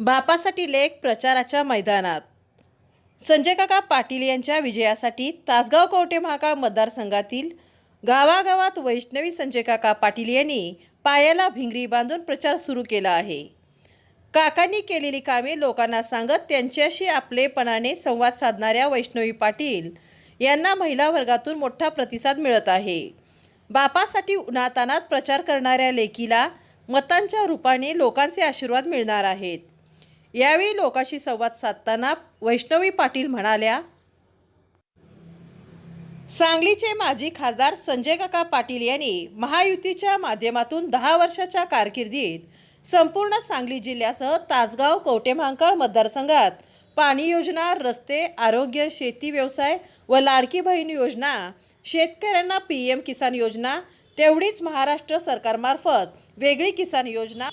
बापासाठी लेख प्रचाराच्या मैदानात. संजय काका पाटील यांच्या विजयासाठी तासगाव कवटे महाकाळ मतदारसंघातील गावागावात वैष्णवी संजय काका पाटील यांनी पायाला भिंगरी बांधून प्रचार सुरू केला आहे. काकांनी केलेली कामे लोकांना सांगत त्यांच्याशी आपलेपणाने संवाद साधणाऱ्या वैष्णवी पाटील यांना महिला वर्गातून मोठा प्रतिसाद मिळत आहे. बापासाठी उन्हातानात प्रचार करणाऱ्या लेकीला मतांच्या रूपाने लोकांचे आशीर्वाद मिळणार आहेत. यावेळी लोकांशी संवाद साधताना वैष्णवी पाटील म्हणाल्या सांगलीचे माजी खासदार संजय काका पाटील यांनी महायुतीच्या माध्यमातून दहा वर्षाच्या कारकिर्दीत संपूर्ण सांगली जिल्ह्यासह तासगाव कवटेमहांकाळ मतदारसंघात पाणी योजना रस्ते आरोग्य शेती व्यवसाय व लाडकी बहीण योजना शेतकऱ्यांना पी एम किसान योजना तेवढीच महाराष्ट्र सरकारमार्फत वेगळी किसान योजना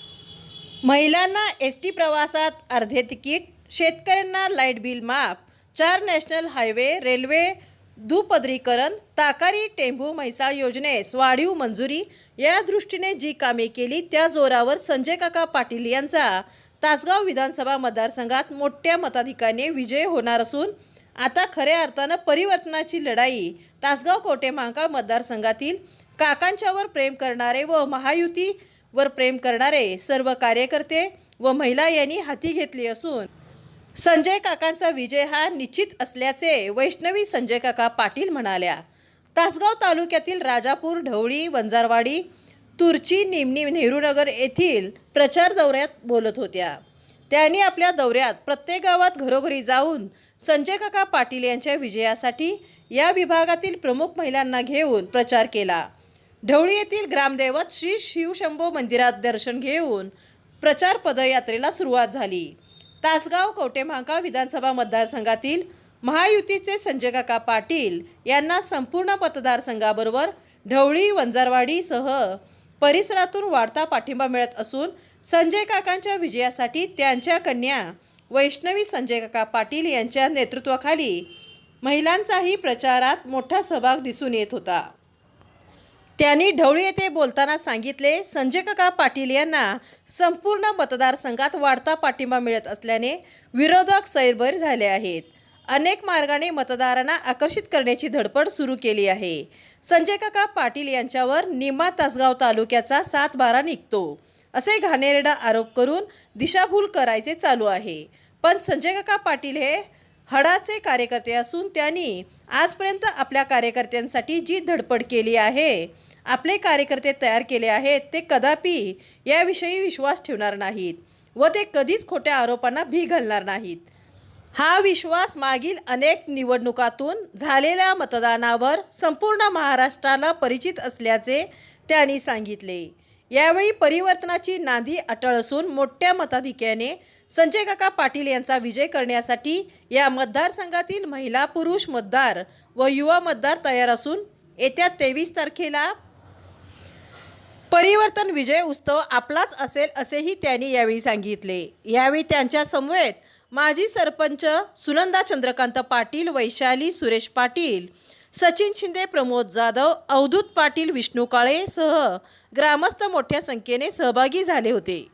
महिलांना एस टी प्रवासात अर्धे तिकीट शेतकऱ्यांना लाइट बिल माफ चार नॅशनल हायवे रेल्वे दुपदरीकरण ताकारी टेंभू म्हैसाळ योजनेस वाढीव मंजुरी या दृष्टीने जी कामे केली त्या जोरावर संजय काका पाटील यांचा. तासगाव विधानसभा मतदारसंघात मोठ्या मताधिकाने विजय होणार असून आता खऱ्या अर्थानं परिवर्तनाची लढाई तासगाव कोटे महाकाळ मतदारसंघातील काकांच्यावर प्रेम करणारे व महायुती वर प्रेम करणारे सर्व कार्यकर्ते व महिला यांनी हाती घेतली असून संजय काकांचा विजय हा निश्चित असल्याचे वैष्णवी संजय काका पाटील म्हणाल्या. तासगाव तालुक्यातील राजापूर ढवळी वंजारवाडी तुर्ची निमणी नेहरूनगर येथील प्रचार दौऱ्यात बोलत होत्या. त्यांनी आपल्या दौऱ्यात प्रत्येक गावात घरोघरी जाऊन संजय काका पाटील यांच्या विजयासाठी या विभागातील प्रमुख महिलांना घेऊन प्रचार केला. ढवळी येथील ग्रामदैवत श्री शिवशंभो मंदिरात दर्शन घेऊन प्रचार पदयात्रेला सुरुवात झाली. तासगाव कवटे महाकाळ विधानसभा मतदारसंघातील महायुतीचे संजय काका पाटील यांना संपूर्ण मतदारसंघाबरोबर ढवळी वंजारवाडीसह परिसरातून वाढता पाठिंबा मिळत असून संजय काकांच्या विजयासाठी त्यांच्या कन्या वैष्णवी संजय काका पाटील यांच्या नेतृत्वाखाली महिलांचाही प्रचारात मोठा सहभाग दिसून येत होता. त्यांनी ढवळी येथे बोलताना सांगितले संजय काका पाटील यांना संपूर्ण मतदारसंघात वाढता पाठिंबा मिळत असल्याने विरोधक सैरभैर झाले आहेत. अनेक मार्गाने मतदारांना आकर्षित करण्याची धडपड सुरू केली आहे. संजय काका पाटील यांच्यावर निमा तासगाव तालुक्याचा सात बारा निघतो असे घाणेरडा आरोप करून दिशाभूल करायचे चालू आहे. पण संजय काका पाटील हे हडाचे कार्यकर्ते असून त्यांनी आजपर्यंत आपल्या कार्यकर्त्यांसाठी जी धडपड केली आहे आपले कार्यकर्ते तयार केले आहेत ते कदापि याविषयी विश्वास ठेवणार नाहीत व ते कधीच खोट्या आरोपांना भी घालणार नाहीत. हा विश्वास मागील अनेक निवडणुकातून झालेल्या मतदानावर संपूर्ण महाराष्ट्राला परिचित असल्याचे त्यांनी सांगितले. यावेळी परिवर्तनाची नांदी अटळ असून मोठ्या मताधिक्याने संजय काका पाटील यांचा विजय करण्यासाठी या मतदारसंघातील महिला पुरुष मतदार व युवा मतदार तयार असून येत्या तेवीस तारखेला परिवर्तन विजय उत्सव आपलाच असेल असेही त्यांनी यावेळी सांगितले. यावेळी त्यांच्या समवेत माजी सरपंच सुनंदा चंद्रकांत पाटील वैशाली सुरेश पाटील सचिन शिंदे प्रमोद जाधव अवधूत पाटील विष्णू काळे सह ग्रामस्थ मोठ्या संख्येने सहभागी झाले होते.